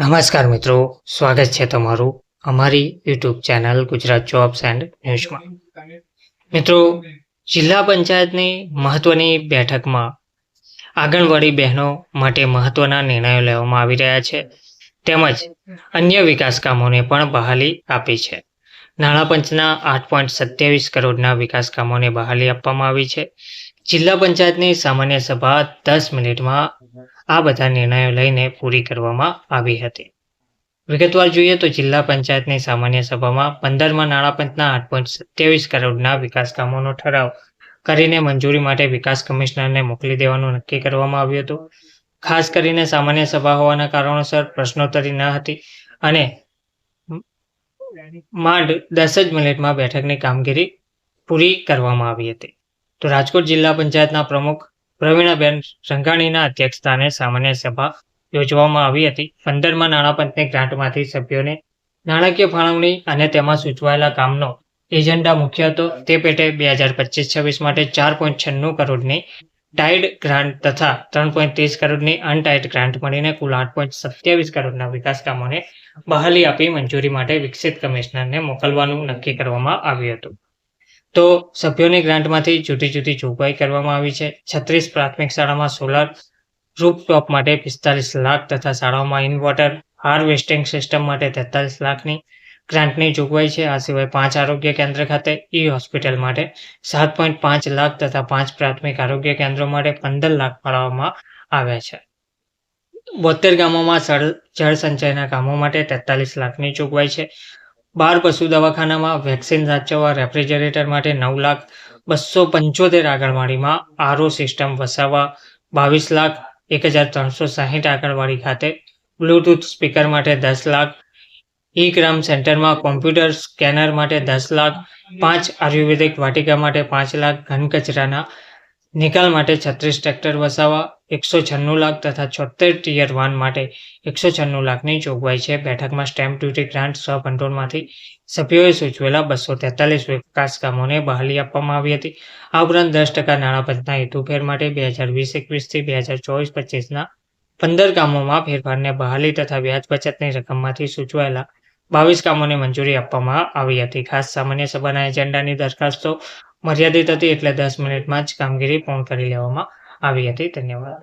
નમસ્કાર મિત્રો, સ્વાગત છે તમારું અમારી YouTube channel Gujarat jobs and ન્યૂઝમાં. મિત્રો, જિલ્લા પંચાયતની મહત્વની બેઠકમાં આંગણવાડી બહેનો માટે મહત્વના નિર્ણયો લેવામાં આવી રહ્યા છે. તેમજ અન્ય વિકાસ કામોને પણ બહાલી આપી છે. નાણાં પંચના આઠ પોઈન્ટ સત્યાવીસ કરોડના વિકાસ કામોને બહાલી આપવામાં આવી છે. જિલ્લા પંચાયતની સામાન્ય સભા દસ મિનિટમાં આ બધા નિર્ણયો લઈને પૂરી કરવામાં આવી હતી. વિગતવાર જોઈએ તો જિલ્લા પંચાયતની સામાન્ય સભામાં પંદરમાં નાણાં પંચના આઠ પોઈન્ટ સત્યાવીસ કરોડના વિકાસ કામોનો ઠરાવ કરીને મંજૂરી માટે વિકાસ કમિશનરને મોકલી દેવાનું નક્કી કરવામાં આવ્યું હતું. ખાસ કરીને સામાન્ય સભા હોવાના કારણોસર પ્રશ્નોત્તરી ન હતી અને માંડ દસ જ મિનિટમાં બેઠકની કામગીરી પૂરી કરવામાં આવી હતી. તો રાજકોટ જિલ્લા પંચાયતના પ્રમુખ પ્રવીણાબેન સંઘાણીના અધ્યક્ષસ્થાને સામાન્ય સભા યોજવામાં આવી હતી. પંદરમાં નાણાપંચની ગ્રાન્ટમાંથી સભ્યોને નાણાકીય ફાળવણી અને તેમાં સૂચવાયેલા કામનો એજન્ડા મુખ્ય હતો. તે પેટે બે હજાર પચીસ છવ્વીસ માટે ચાર પોઈન્ટ છન્નું કરોડની ટાઇડ ગ્રાન્ટ તથા ત્રણ પોઈન્ટ ત્રીસ કરોડની અનટાઇડ ગ્રાન્ટ મળીને કુલ આઠ પોઈન્ટ સત્યાવીસ કરોડના વિકાસ કામોને બહાલી આપી મંજૂરી માટે વિકસિત કમિશનરને મોકલવાનું નક્કી કરવામાં આવ્યું હતું. તો સભ્યોની ગ્રાન્ટમાંથી જુદી જુદી જોગવાઈ કરવામાં આવી છે. છત્રીસ પ્રાથમિક શાળામાં સોલાર રૂપટોપ માટે પિસ્તાલીસ લાખ તથા શાળાઓમાં ઇનવોટર હાર્વેસ્ટિંગ સિસ્ટમ માટે તેતાલીસ લાખની ગ્રાન્ટની જોગવાઈ છે. આ સિવાય પાંચ આરોગ્ય કેન્દ્ર ખાતે ઈ હોસ્પિટલ માટે સાત પોઈન્ટ પાંચ લાખ તથા પાંચ પ્રાથમિક આરોગ્ય કેન્દ્રો માટે પંદર લાખ ફાળવવામાં આવ્યા છે. બોતેર ગામોમાં જળ સંચયના કામો માટે તેતાલીસ લાખની જોગવાઈ છે. બાર પશુ દવાખાનામાં વેક્સિન સાચવવા રેફ્રિજરેટર માટે નવ લાખ બસો પંચોતેર આંગણવાડીમાં આરઓ સિસ્ટમ વસાવવા બાવીસ લાખ એક હજાર ત્રણસો સાહીઠ આંગણવાડી ખાતે બ્લૂટૂથ સ્પીકર માટે દસ લાખ ઈ ગ્રામ સેન્ટરમાં કોમ્પ્યુટર સ્કેનર માટે દસ લાખ, પાંચ આયુર્વેદિક વાટિકા માટે પાંચ લાખ, ઘન કચરાના નિકાલ માટે છત્રીસ ટ્રેક્ટર વસાવવા એકસો છન્નું લાખ તથા છોતેર ટીયર વન માટે એકસો છન્નું લાખની જોગવાઈ છે. બેઠકમાં સ્ટેમ્પ ડ્યુટી ગ્રાન્ટ સહભંડોળમાંથી સભ્યોએ સૂચવેલા બસો તેતાલીસ વિકાસ કામોને બહાલી આપવામાં આવી હતી. આ ઉપરાંત દસ ટકા નાણાપંચના હેતુફેર માટે બે હજાર વીસ એકવીસથી બે હજાર ચોવીસ પચીસના પંદર કામોમાં ફેરફારને બહાલી તથા વ્યાજ બચતની રકમમાંથી સૂચવાયેલા બાવીસ કામોને મંજૂરી આપવામાં આવી હતી. ખાસ સામાન્ય સભાના એજન્ડાની દરખાસ્તો મર્યાદિત હતી એટલે દસ મિનિટમાં જ કામગીરી પૂર્ણ કરી લેવામાં આવી હતી. ધન્યવાદ.